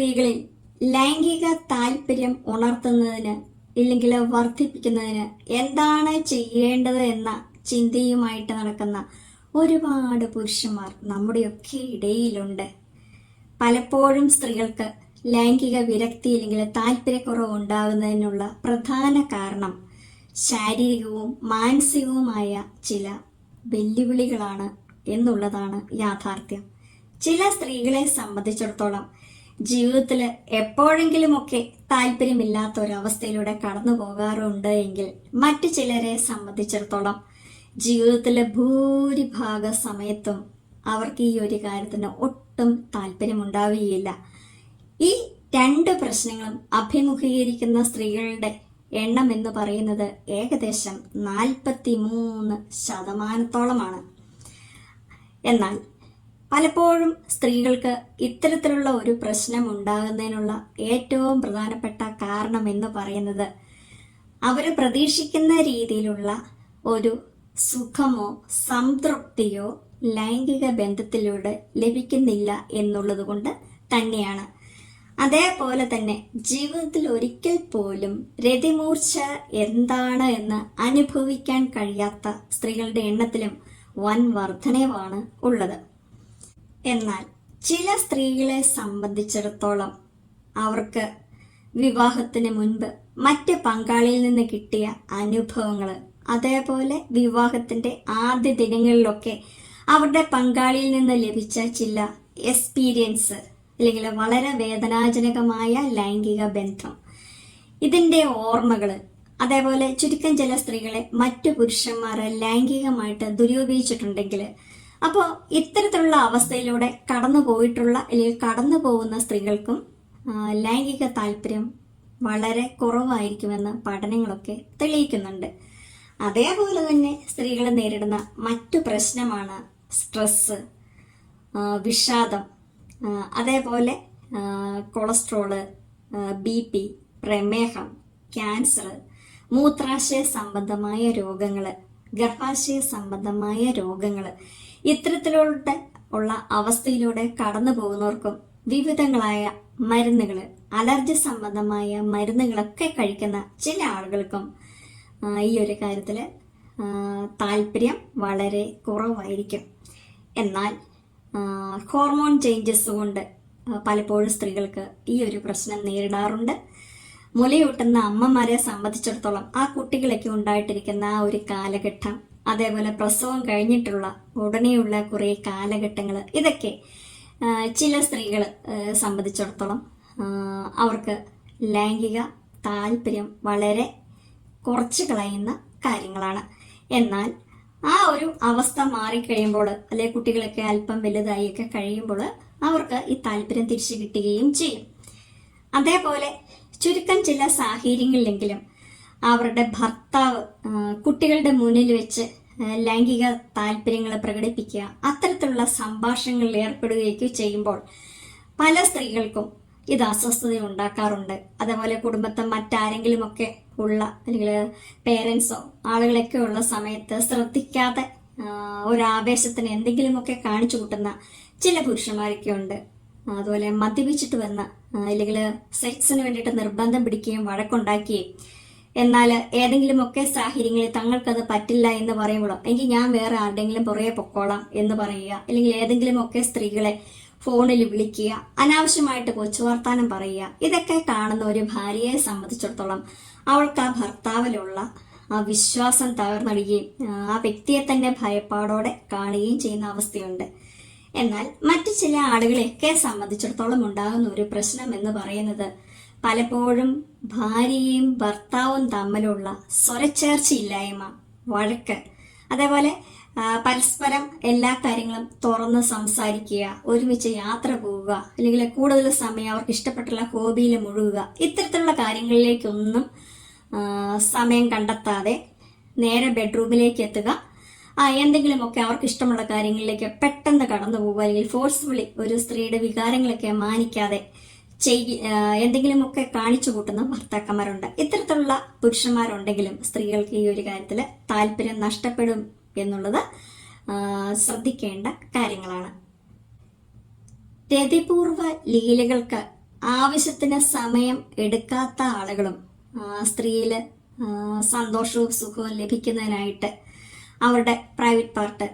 സ്ത്രീകളിൽ ലൈംഗിക താല്പര്യം ഉണർത്തുന്നതിന് ഇല്ലെങ്കിൽ വർദ്ധിപ്പിക്കുന്നതിന് എന്താണ് ചെയ്യേണ്ടത് എന്ന ചിന്തയുമായിട്ട് നടക്കുന്ന ഒരുപാട് പുരുഷന്മാർ നമ്മുടെയൊക്കെ ഇടയിലുണ്ട്. പലപ്പോഴും സ്ത്രീകൾക്ക് ലൈംഗിക വിരക്തി അല്ലെങ്കിൽ താല്പര്യക്കുറവ് ഉണ്ടാകുന്നതിനുള്ള പ്രധാന കാരണം ശാരീരികവും മാനസികവുമായ ചില വെല്ലുവിളികളാണ് എന്നുള്ളതാണ് യാഥാർത്ഥ്യം. ചില സ്ത്രീകളെ സംബന്ധിച്ചിടത്തോളം ജീവിതത്തിൽ എപ്പോഴെങ്കിലുമൊക്കെ താല്പര്യമില്ലാത്ത ഒരവസ്ഥയിലൂടെ കടന്നു പോകാറുണ്ട് എങ്കിൽ മറ്റു ചിലരെ സംബന്ധിച്ചിടത്തോളം ജീവിതത്തിലെ ഭൂരിഭാഗ സമയത്തും അവർക്ക് ഈ ഒരു കാര്യത്തിന് ഒട്ടും താല്പര്യമുണ്ടാവുകയില്ല. ഈ രണ്ട് പ്രശ്നങ്ങളും അഭിമുഖീകരിക്കുന്ന സ്ത്രീകളുടെ എണ്ണം എന്ന് പറയുന്നത് ഏകദേശം നാൽപ്പത്തി മൂന്ന് ശതമാനത്തോളമാണ്. എന്നാൽ പലപ്പോഴും സ്ത്രീകൾക്ക് ഇത്തരത്തിലുള്ള ഒരു പ്രശ്നം ഉണ്ടാകുന്നതിനുള്ള ഏറ്റവും പ്രധാനപ്പെട്ട കാരണം എന്ന് പറയുന്നത് അവർ പ്രതീക്ഷിക്കുന്ന രീതിയിലുള്ള ഒരു സുഖമോ സംതൃപ്തിയോ ലൈംഗിക ബന്ധത്തിലൂടെ ലഭിക്കുന്നില്ല എന്നുള്ളത് കൊണ്ട് തന്നെയാണ്. അതേപോലെ തന്നെ ജീവിതത്തിൽ ഒരിക്കൽ പോലും രതിമൂർച്ച എന്താണ് എന്ന് അനുഭവിക്കാൻ കഴിയാത്ത സ്ത്രീകളുടെ എണ്ണത്തിലും വൻ വർധനവാണ് ഉള്ളത്. എന്നാൽ ചില സ്ത്രീകളെ സംബന്ധിച്ചിടത്തോളം അവർക്ക് വിവാഹത്തിന് മുൻപ് മറ്റ് പങ്കാളിയിൽ നിന്ന് കിട്ടിയ അനുഭവങ്ങൾ അതേപോലെ വിവാഹത്തിന്റെ ആദ്യ ദിനങ്ങളിലൊക്കെ അവരുടെ പങ്കാളിയിൽ നിന്ന് ലഭിച്ച ചില എക്സ്പീരിയൻസ് അല്ലെങ്കിൽ വളരെ വേദനാജനകമായ ലൈംഗിക ബന്ധം. ഇതിന്റെ ഓർമ്മകൾ അതേപോലെ ചുരുക്കം ചില സ്ത്രീകളെ മറ്റു പുരുഷന്മാർ ലൈംഗികമായിട്ട് ദുരുപയോഗിച്ചിട്ടുണ്ടെങ്കിൽ അപ്പോൾ ഇത്തരത്തിലുള്ള അവസ്ഥയിലൂടെ കടന്നു പോയിട്ടുള്ള അല്ലെങ്കിൽ കടന്നു പോകുന്ന സ്ത്രീകൾക്കും ലൈംഗിക താല്പര്യം വളരെ കുറവായിരിക്കുമെന്ന് പഠനങ്ങളൊക്കെ തെളിയിക്കുന്നുണ്ട്. അതേപോലെ തന്നെ സ്ത്രീകൾ നേരിടുന്ന മറ്റു പ്രശ്നമാണ് സ്ട്രെസ് വിഷാദം അതേപോലെ കൊളസ്ട്രോൾ ബി പി പ്രമേഹം ക്യാൻസർ മൂത്രാശയ സംബന്ധമായ രോഗങ്ങൾ ഗർഭാശയ സംബന്ധമായ രോഗങ്ങൾ ഇത്തരത്തിലുള്ള ഉള്ള അവസ്ഥയിലൂടെ കടന്നു പോകുന്നവർക്കും വിവിധങ്ങളായ മരുന്നുകൾ അലർജി സംബന്ധമായ മരുന്നുകളൊക്കെ കഴിക്കുന്ന ചില ആളുകൾക്കും ഈ ഒരു കാര്യത്തിൽ താല്പര്യം വളരെ കുറവായിരിക്കും. എന്നാൽ ഹോർമോൺ ചേഞ്ചസ് കൊണ്ട് പലപ്പോഴും സ്ത്രീകൾക്ക് ഈ ഒരു പ്രശ്നം നേരിടാറുണ്ട്. മുലയൂട്ടുന്ന അമ്മമാരെ സംബന്ധിച്ചിടത്തോളം ആ കുട്ടികളൊക്കെ ഉണ്ടായിട്ടിരിക്കുന്ന ആ ഒരു കാലഘട്ടം അതേപോലെ പ്രസവം കഴിഞ്ഞിട്ടുള്ള ഉടനെയുള്ള കുറേ കാലഘട്ടങ്ങൾ. ഇതൊക്കെ ചില സ്ത്രീകൾ സംബന്ധിച്ചിടത്തോളം അവർക്ക് ലൈംഗിക താല്പര്യം വളരെ കുറച്ച് കളയുന്ന കാര്യങ്ങളാണ്. എന്നാൽ ആ ഒരു അവസ്ഥ മാറിക്കഴിയുമ്പോൾ അല്ലെ കുട്ടികളൊക്കെ അല്പം വലുതായിയൊക്കെ കഴിയുമ്പോൾ അവർക്ക് ഈ താല്പര്യം തിരിച്ചു കിട്ടുകയും ചെയ്യും. അതേപോലെ ചുരുക്കം ചില സാഹചര്യങ്ങളിലെങ്കിലും അവരുടെ ഭർത്താവ് കുട്ടികളുടെ മുന്നിൽ വെച്ച് ലൈംഗിക താല്പര്യങ്ങൾ പ്രകടിപ്പിക്കുക അത്തരത്തിലുള്ള സംഭാഷണങ്ങളിൽ ഏർപ്പെടുകയൊക്കെ ചെയ്യുമ്പോൾ പല സ്ത്രീകൾക്കും ഇത് അസ്വസ്ഥത ഉണ്ടാക്കാറുണ്ട്. അതേപോലെ കുടുംബത്തെ മറ്റാരെങ്കിലുമൊക്കെ ഉള്ള അല്ലെങ്കിൽ പേരൻസോ ആളുകളൊക്കെ ഉള്ള സമയത്ത് ശ്രദ്ധിക്കാതെ ഒരു ആവേശത്തിന് എന്തെങ്കിലുമൊക്കെ കാണിച്ചു കൂട്ടുന്ന ചില പുരുഷന്മാരൊക്കെ ഉണ്ട്. അതുപോലെ മദ്യപിച്ചിട്ട് വന്ന അല്ലെങ്കിൽ സെക്സിന് വേണ്ടിയിട്ട് നിർബന്ധം പിടിക്കുകയും വഴക്കുണ്ടാക്കുകയും എന്നാൽ ഏതെങ്കിലുമൊക്കെ സാഹചര്യങ്ങളിൽ തങ്ങൾക്കത് പറ്റില്ല എന്ന് പറയുമ്പോഴോ എങ്കിൽ ഞാൻ വേറെ ആരുടെങ്കിലും പുറകെ പൊക്കോളാം എന്ന് പറയുക അല്ലെങ്കിൽ ഏതെങ്കിലുമൊക്കെ സ്ത്രീകളെ ഫോണിൽ വിളിക്കുക അനാവശ്യമായിട്ട് കൊച്ചു വർത്താനം പറയുക ഇതൊക്കെ കാണുന്ന ഒരു ഭാര്യയെ സംബന്ധിച്ചിടത്തോളം അവൾക്ക് ആ ഭർത്താവിലുള്ള ആ വിശ്വാസം തകർന്നടിയുകയും ആ വ്യക്തിയെ തന്നെ ഭയപ്പാടോടെ കാണുകയും ചെയ്യുന്ന അവസ്ഥയുണ്ട്. എന്നാൽ മറ്റു ചില ആളുകളെയൊക്കെ സംബന്ധിച്ചിടത്തോളം ഉണ്ടാകുന്ന ഒരു പ്രശ്നം എന്ന് പറയുന്നത് പലപ്പോഴും ഭാര്യയും ഭർത്താവും തമ്മിലുള്ള സ്വരച്ചേർച്ചയില്ലായ്മ വഴക്ക്. അതേപോലെ പരസ്പരം എല്ലാ കാര്യങ്ങളും തുറന്ന് സംസാരിക്കുക ഒരുമിച്ച് യാത്ര പോവുക അല്ലെങ്കിൽ കൂടുതൽ സമയം അവർക്ക് ഇഷ്ടപ്പെട്ടുള്ള ഹോബിയിൽ മുഴുകുക ഇത്തരത്തിലുള്ള കാര്യങ്ങളിലേക്കൊന്നും സമയം കണ്ടെത്താതെ നേരെ ബെഡ്റൂമിലേക്ക് എത്തുക. എന്തെങ്കിലുമൊക്കെ അവർക്ക് ഇഷ്ടമുള്ള കാര്യങ്ങളിലേക്ക് പെട്ടെന്ന് കടന്നു പോവുക അല്ലെങ്കിൽ ഫോഴ്സ്ഫുള്ളി ഒരു സ്ത്രീയുടെ വികാരങ്ങളൊക്കെ മാനിക്കാതെ ചെയ്യ ആ, എന്തെങ്കിലുമൊക്കെ കാണിച്ചു കൂട്ടുന്ന ഭർത്താക്കന്മാരുണ്ട്. ഇത്തരത്തിലുള്ള പുരുഷന്മാരുണ്ടെങ്കിലും സ്ത്രീകൾക്ക് ഈ ഒരു കാര്യത്തിൽ താല്പര്യം നഷ്ടപ്പെടും എന്നുള്ളത് ശ്രദ്ധിക്കേണ്ട കാര്യങ്ങളാണ്. രതിപൂർവ ലീലകൾക്ക് ആവശ്യത്തിന് സമയം എടുക്കാത്ത ആളുകളും സ്ത്രീയിൽ സന്തോഷവും സുഖവും ലഭിക്കുന്നതിനായിട്ട് അവരുടെ പ്രൈവറ്റ് പാർട്ട്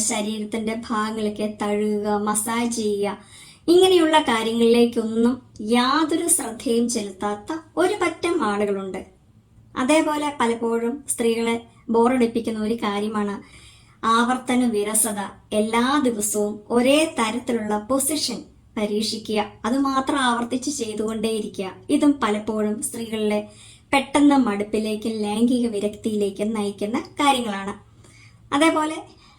ശരീരത്തിന്റെ ഭാഗങ്ങളൊക്കെ തഴുകുക മസാജ് ചെയ്യുക ഇങ്ങനെയുള്ള കാര്യങ്ങളിലേക്കൊന്നും യാതൊരു ശ്രദ്ധയും ചെലുത്താത്ത ഒരു പറ്റം ആളുകളുണ്ട്. അതേപോലെ പലപ്പോഴും സ്ത്രീകളെ ബോറടിപ്പിക്കുന്ന ഒരു കാര്യമാണ് ആവർത്തന വിരസത. എല്ലാ ദിവസവും ഒരേ തരത്തിലുള്ള പൊസിഷൻ പരീക്ഷിക്കുക. അത് മാത്രം ആവർത്തിച്ച് ചെയ്തുകൊണ്ടേയിരിക്കുക. ഇതും പലപ്പോഴും സ്ത്രീകളിലെ പെട്ടെന്ന് മടുപ്പിലേക്കും ലൈംഗിക വിരക്തിയിലേക്കും നയിക്കുന്ന കാര്യങ്ങളാണ്. അതേപോലെ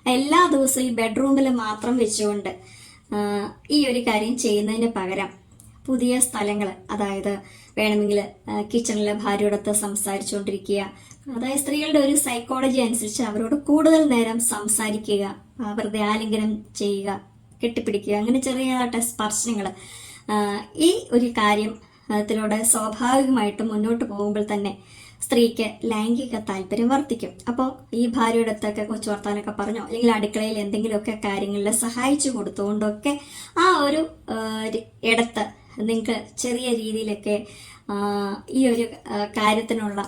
എല്ലാ ദിവസവും ഈ ബെഡ്റൂമിൽ മാത്രം വെച്ചുകൊണ്ട് ഈ ഒരു കാര്യം ചെയ്യുന്നതിന് പകരം പുതിയ സ്ഥലങ്ങൾ അതായത് വേണമെങ്കിൽ കിച്ചണിലെ ഭാര്യയോടൊത്ത് സംസാരിച്ചുകൊണ്ടിരിക്കുക അതായത് സ്ത്രീകളുടെ ഒരു സൈക്കോളജി അനുസരിച്ച് അവരോട് കൂടുതൽ നേരം സംസാരിക്കുക അവരുടെ ആലിംഗനം ചെയ്യുക കെട്ടിപ്പിടിക്കുക അങ്ങനെ ചെറിയ സ്പർശനങ്ങൾ ഈ ഒരു കാര്യം ത്തിലൂടെ സ്വാഭാവികമായിട്ടും മുന്നോട്ട് പോകുമ്പോൾ തന്നെ സ്ത്രീക്ക് ലൈംഗിക താല്പര്യം വർദ്ധിക്കും. അപ്പോൾ ഈ ഭാര്യയുടെ അടുത്തൊക്കെ കൊച്ചു വർത്താനൊക്കെ പറഞ്ഞോ? അല്ലെങ്കിൽ അടുക്കളയിൽ എന്തെങ്കിലുമൊക്കെ കാര്യങ്ങളിൽ സഹായിച്ചു കൊടുത്തുകൊണ്ടൊക്കെ ആ ഒരു ഇടത്ത് നിങ്ങൾക്ക് ചെറിയ രീതിയിലൊക്കെ ഈ ഒരു കാര്യത്തിനുള്ള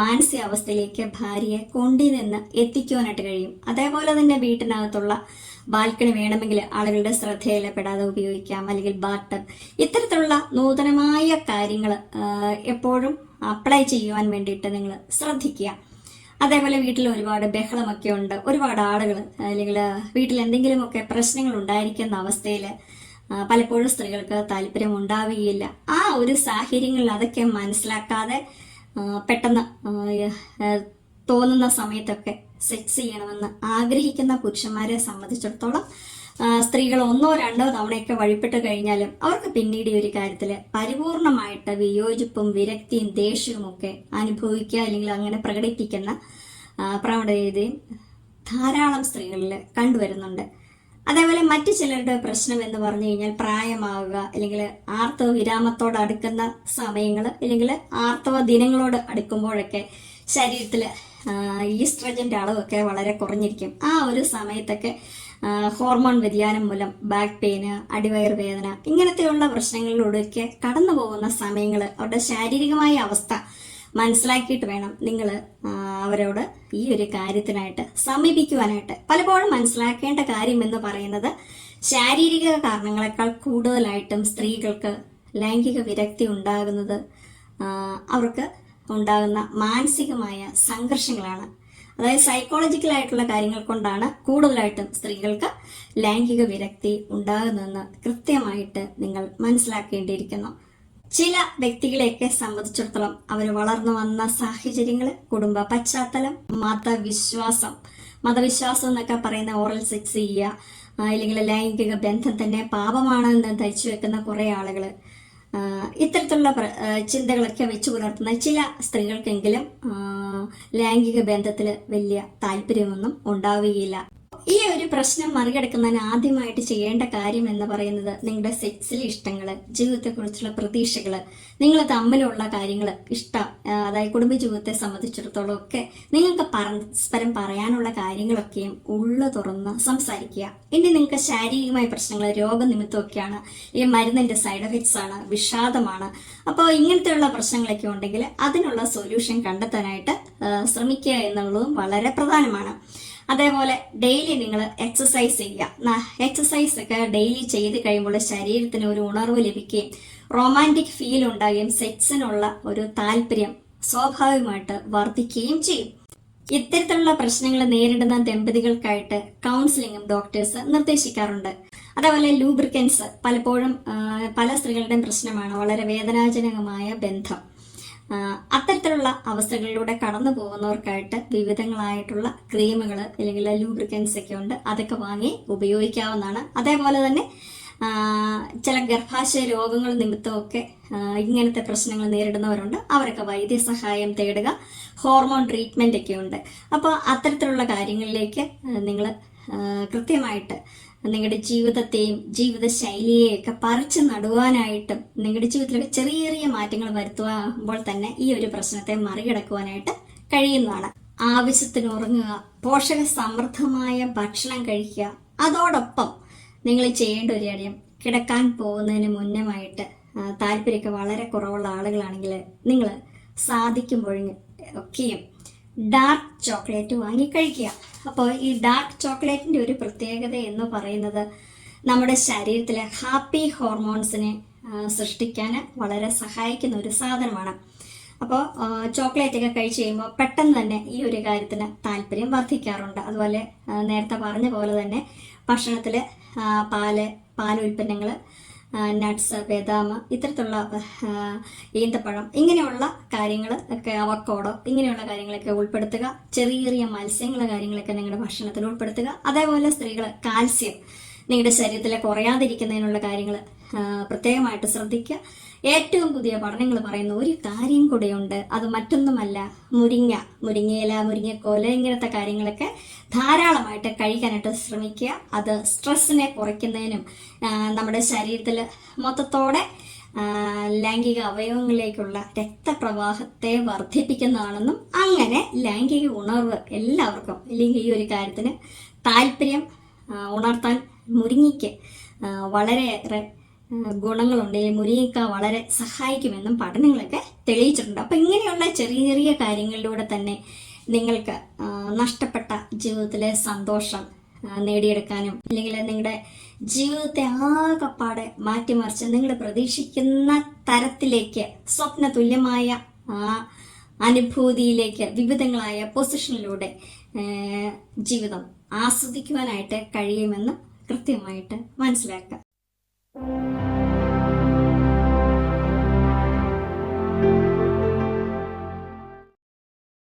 മാനസികാവസ്ഥയിലേക്ക് ഭാര്യയെ കൊണ്ടുനിന്ന് എത്തിക്കുവാനായിട്ട് കഴിയും. അതേപോലെ തന്നെ വീട്ടിനകത്തുള്ള ബാൽക്കണി വേണമെങ്കിൽ ആളുകളുടെ ശ്രദ്ധയിലപ്പെടാതെ ഉപയോഗിക്കാം. അല്ലെങ്കിൽ ബാട്ടർ ഇത്തരത്തിലുള്ള നൂതനമായ കാര്യങ്ങൾ എപ്പോഴും അപ്ലൈ ചെയ്യുവാൻ വേണ്ടിയിട്ട് നിങ്ങൾ ശ്രദ്ധിക്കുക. അതേപോലെ വീട്ടിൽ ഒരുപാട് ബഹളമൊക്കെ ഉണ്ട്. ഒരുപാട് ആളുകൾ അല്ലെങ്കിൽ വീട്ടിൽ എന്തെങ്കിലുമൊക്കെ പ്രശ്നങ്ങൾ ഉണ്ടായിരിക്കുന്ന അവസ്ഥയിൽ പലപ്പോഴും സ്ത്രീകൾക്ക് താല്പര്യം ഉണ്ടാവുകയില്ല ആ ഒരു സാഹചര്യങ്ങളിൽ അതൊക്കെ മനസ്സിലാക്കാതെ പെട്ടെന്ന് തോന്നുന്ന സമയത്തൊക്കെ സെക്സ് ചെയ്യണമെന്ന് ആഗ്രഹിക്കുന്ന പുരുഷന്മാരെ സംബന്ധിച്ചിടത്തോളം സ്ത്രീകൾ ഒന്നോ രണ്ടോ തവണയൊക്കെ വഴിപ്പെട്ട് കഴിഞ്ഞാലും അവർക്ക് പിന്നീട് ഈ ഒരു കാര്യത്തിൽ പരിപൂർണമായിട്ട് വിയോജിപ്പും വിരക്തിയും ദേഷ്യവും ഒക്കെ അനുഭവിക്കുക അല്ലെങ്കിൽ അങ്ങനെ പ്രകടിപ്പിക്കുന്ന പ്രവണതയും ധാരാളം സ്ത്രീകളിൽ കണ്ടുവരുന്നുണ്ട്. അതേപോലെ മറ്റു ചിലരുടെ പ്രശ്നം എന്ന് പറഞ്ഞു കഴിഞ്ഞാൽ പ്രായമാവുക അല്ലെങ്കിൽ ആർത്തവ വിരാമത്തോട് അടുക്കുന്ന സമയങ്ങൾ അല്ലെങ്കിൽ ആർത്തവ ദിനങ്ങളോട് അടുക്കുമ്പോഴൊക്കെ ശരീരത്തിൽ ഈസ്ട്രജന്റെ അളവൊക്കെ വളരെ കുറഞ്ഞിരിക്കും. ആ ഒരു സമയത്തൊക്കെ ഹോർമോൺ വ്യതിയാനം മൂലം ബാക്ക് പെയിന് അടിവയർ വേദന ഇങ്ങനത്തെയുള്ള പ്രശ്നങ്ങളിലൂടെയൊക്കെ കടന്നു പോകുന്ന സമയങ്ങൾ അവരുടെ ശാരീരികമായ അവസ്ഥ മനസ്സിലാക്കിയിട്ട് വേണം നിങ്ങൾ അവരോട് ഈ ഒരു കാര്യത്തിനായിട്ട് സമീപിക്കുവാനായിട്ട്. പലപ്പോഴും മനസ്സിലാക്കേണ്ട കാര്യം എന്ന് പറയുന്നത് ശാരീരിക കാരണങ്ങളെക്കാൾ കൂടുതലായിട്ടും സ്ത്രീകൾക്ക് ലൈംഗിക വിരക്തി ഉണ്ടാകുന്നത് അവർക്ക് ഉണ്ടാകുന്ന മാനസികമായ സംഘർഷങ്ങളാണ്. അതായത് സൈക്കോളജിക്കൽ ആയിട്ടുള്ള കാര്യങ്ങൾ കൊണ്ടാണ് കൂടുതലായിട്ടും സ്ത്രീകൾക്ക് ലൈംഗിക വിരക്തി ഉണ്ടാകുന്നതെന്ന് കൃത്യമായിട്ട് നിങ്ങൾ മനസ്സിലാക്കേണ്ടിയിരിക്കുന്നു. ചില വ്യക്തികളെയൊക്കെ സംബന്ധിച്ചിടത്തോളം അവർ വളർന്നു വന്ന സാഹചര്യങ്ങൾ കുടുംബ പശ്ചാത്തലം മതവിശ്വാസം. മതവിശ്വാസം എന്നൊക്കെ പറയുന്ന ഓറൽ സെക്സ് ചെയ്യുക അല്ലെങ്കിൽ ലൈംഗിക ബന്ധം തന്നെ പാപമാണെന്ന് ധരിച്ചു വെക്കുന്ന കുറേ ആളുകൾ ഇത്തരത്തിലുള്ള ചിന്തകളൊക്കെ വെച്ച് പുലർത്തുന്ന ചില സ്ത്രീകൾക്കെങ്കിലും ലൈംഗിക ബന്ധത്തിൽ വലിയ താല്പര്യമൊന്നും ഉണ്ടാവുകയില്ല. ഈ ഒരു പ്രശ്നം മറികടക്കുന്നതിന് ആദ്യമായിട്ട് ചെയ്യേണ്ട കാര്യം എന്ന് പറയുന്നത് നിങ്ങളുടെ സെക്സിലെ ഇഷ്ടങ്ങൾ ജീവിതത്തെക്കുറിച്ചുള്ള പ്രതീക്ഷകൾ നിങ്ങൾ തമ്മിലുള്ള കാര്യങ്ങൾ ഇഷ്ടം അതായത് കുടുംബ ജീവിതത്തെ സംബന്ധിച്ചിടത്തോളം ഒക്കെ നിങ്ങൾക്ക് പരസ്പരം പറയാനുള്ള കാര്യങ്ങളൊക്കെയും ഉള്ളു തുറന്ന് സംസാരിക്കുക. ഇനി നിങ്ങൾക്ക് ശാരീരികമായ പ്രശ്നങ്ങൾ രോഗനിമിത്തമൊക്കെയാണ് ഈ മരുന്നിന്റെ സൈഡ് എഫക്ട്സ് ആണ് വിഷാദമാണ്. അപ്പോൾ ഇങ്ങനത്തെയുള്ള പ്രശ്നങ്ങളൊക്കെ ഉണ്ടെങ്കിൽ അതിനുള്ള സൊല്യൂഷൻ കണ്ടെത്താനായിട്ട് ശ്രമിക്കുക എന്നുള്ളതും വളരെ പ്രധാനമാണ്. അതേപോലെ ഡെയിലി നിങ്ങൾ എക്സസൈസ് ചെയ്യുക. എക്സസൈസ് ഒക്കെ ഡെയിലി ചെയ്ത് കഴിയുമ്പോൾ ശരീരത്തിന് ഒരു ഉണർവ് ലഭിക്കുകയും റൊമാന്റിക് ഫീൽ ഉണ്ടാകുകയും സെക്സിനുള്ള ഒരു താല്പര്യം സ്വാഭാവികമായിട്ട് വർദ്ധിക്കുകയും ചെയ്യും. ഇത്തരത്തിലുള്ള പ്രശ്നങ്ങൾ നേരിടുന്ന ദമ്പതികൾക്കായിട്ട് കൗൺസിലിംഗും ഡോക്ടേഴ്സ് നിർദ്ദേശിക്കാറുണ്ട്. അതേപോലെ ലൂബ്രിക്കൻസ് പലപ്പോഴും പല സ്ത്രീകളുടെയും പ്രശ്നമാണ്. വളരെ വേദനാജനകമായ ബന്ധം. അത്തരത്തിലുള്ള അവസ്ഥകളിലൂടെ കടന്നു പോകുന്നവർക്കായിട്ട് വിവിധങ്ങളായിട്ടുള്ള ക്രീമുകൾ അല്ലെങ്കിൽ ലൂബ്രിക്കൻസ് ഒക്കെ ഉണ്ട്. അതൊക്കെ വാങ്ങി ഉപയോഗിക്കാവുന്നതാണ്. അതേപോലെ തന്നെ ചില ഗർഭാശയ രോഗങ്ങൾ നിമിത്തമൊക്കെ ഇങ്ങനത്തെ പ്രശ്നങ്ങൾ നേരിടുന്നവരുണ്ട്. അവരൊക്കെ വൈദ്യസഹായം തേടുക ഹോർമോൺ ട്രീറ്റ്മെന്റ് ഒക്കെ ഉണ്ട്. അപ്പോൾ അത്തരത്തിലുള്ള കാര്യങ്ങളിലേക്ക് നിങ്ങൾ കൃത്യമായിട്ട് നിങ്ങളുടെ ജീവിതത്തെയും ജീവിത ശൈലിയെയൊക്കെ പറിച്ചു നടുവാനായിട്ടും നിങ്ങളുടെ ജീവിതത്തിലൊക്കെ ചെറിയ ചെറിയ മാറ്റങ്ങൾ വരുത്തുമ്പോൾ തന്നെ ഈ ഒരു പ്രശ്നത്തെ മറികടക്കുവാനായിട്ട് കഴിയുന്നതാണ്. ആവശ്യത്തിന് ഉറങ്ങുക പോഷക സമൃദ്ധമായ ഭക്ഷണം കഴിക്കുക. അതോടൊപ്പം നിങ്ങൾ ചെയ്യേണ്ട ഒരു കാര്യം കിടക്കാൻ പോകുന്നതിന് മുന്നമായിട്ട് താല്പര്യമൊക്കെ വളരെ കുറവുള്ള ആളുകളാണെങ്കിൽ നിങ്ങൾ സാധിക്കുമ്പോഴും ഒക്കെയും ഡാർക്ക് ചോക്ലേറ്റ് വാങ്ങി കഴിക്കുക. അപ്പോൾ ഈ ഡാർക്ക് ചോക്ലേറ്റിന്റെ ഒരു പ്രത്യേകത എന്ന് പറയുന്നത് നമ്മുടെ ശരീരത്തിലെ ഹാപ്പി ഹോർമോൺസിനെ സൃഷ്ടിക്കാൻ വളരെ സഹായിക്കുന്ന ഒരു സാധനമാണ്. അപ്പോൾ ചോക്ലേറ്റ് ഒക്കെ കഴിച്ചു കഴിയുമ്പോൾ പെട്ടെന്ന് തന്നെ ഈ ഒരു കാര്യത്തിന് താല്പര്യം വർദ്ധിക്കാറുണ്ട്. അതുപോലെ നേരത്തെ പറഞ്ഞ പോലെ തന്നെ ഭക്ഷണത്തിൽ പാൽ പാലുൽപ്പന്നങ്ങൾ നട്ട്സ് ബദാം ഇത്തരത്തിലുള്ള ഈന്തപ്പഴം ഇങ്ങനെയുള്ള കാര്യങ്ങൾ ഒക്കെ അവക്കോടോ ഇങ്ങനെയുള്ള കാര്യങ്ങളൊക്കെ ഉൾപ്പെടുത്തുക. ചെറിയ ചെറിയ മത്സ്യങ്ങൾ കാര്യങ്ങളൊക്കെ നിങ്ങളുടെ ഭക്ഷണത്തിൽ ഉൾപ്പെടുത്തുക. അതേപോലെ സ്ത്രീകൾ കാൽസ്യം നിങ്ങളുടെ ശരീരത്തിൽ കുറയാതിരിക്കുന്നതിനുള്ള കാര്യങ്ങൾ പ്രത്യേകമായിട്ട് ശ്രദ്ധിക്കുക. ഏറ്റവും പുതിയ പഠനങ്ങൾ പറയുന്ന ഒരു കാര്യം കൂടെയുണ്ട്. അത് മറ്റൊന്നുമല്ല മുരിങ്ങ. മുരിങ്ങയില മുരിങ്ങക്കോല ഇങ്ങനത്തെ കാര്യങ്ങളൊക്കെ ധാരാളമായിട്ട് കഴിക്കാനായിട്ട് ശ്രമിക്കുക. അത് സ്ട്രെസ്സിനെ കുറയ്ക്കുന്നതിനും നമ്മുടെ ശരീരത്തിൽ മൊത്തത്തോടെ ലൈംഗിക അവയവങ്ങളിലേക്കുള്ള രക്തപ്രവാഹത്തെ വർദ്ധിപ്പിക്കുന്നതാണെന്നും അങ്ങനെ ലൈംഗിക ഉണർവ് എല്ലാവർക്കും അല്ലെങ്കിൽ ഈ ഒരു കാര്യത്തിന് താല്പര്യം ഉണർത്താൻ മുരിങ്ങയ്ക്ക് ആ, വളരെയേറെ ഗുണങ്ങളുണ്ട്. ഈ മുരിങ്ങക്ക വളരെ സഹായിക്കുമെന്നും പഠനങ്ങളൊക്കെ തെളിയിച്ചിട്ടുണ്ട്. അപ്പം ഇങ്ങനെയുള്ള ചെറിയ ചെറിയ കാര്യങ്ങളിലൂടെ തന്നെ നിങ്ങൾക്ക് നഷ്ടപ്പെട്ട ജീവിതത്തിലെ സന്തോഷം നേടിയെടുക്കാനും അല്ലെങ്കിൽ നിങ്ങളുടെ ജീവിതത്തെ ആകെപ്പാടെ മാറ്റിമറിച്ച് നിങ്ങൾ പ്രതീക്ഷിക്കുന്ന തരത്തിലേക്ക് സ്വപ്ന തുല്യമായ അനുഭൂതിയിലേക്ക് വിവിധങ്ങളായ പൊസിഷനിലൂടെ ജീവിതം ആസ്വദിക്കുവാനായിട്ട് കഴിയുമെന്ന് കൃത്യമായിട്ട് മനസ്സിലാക്കുക Thank you.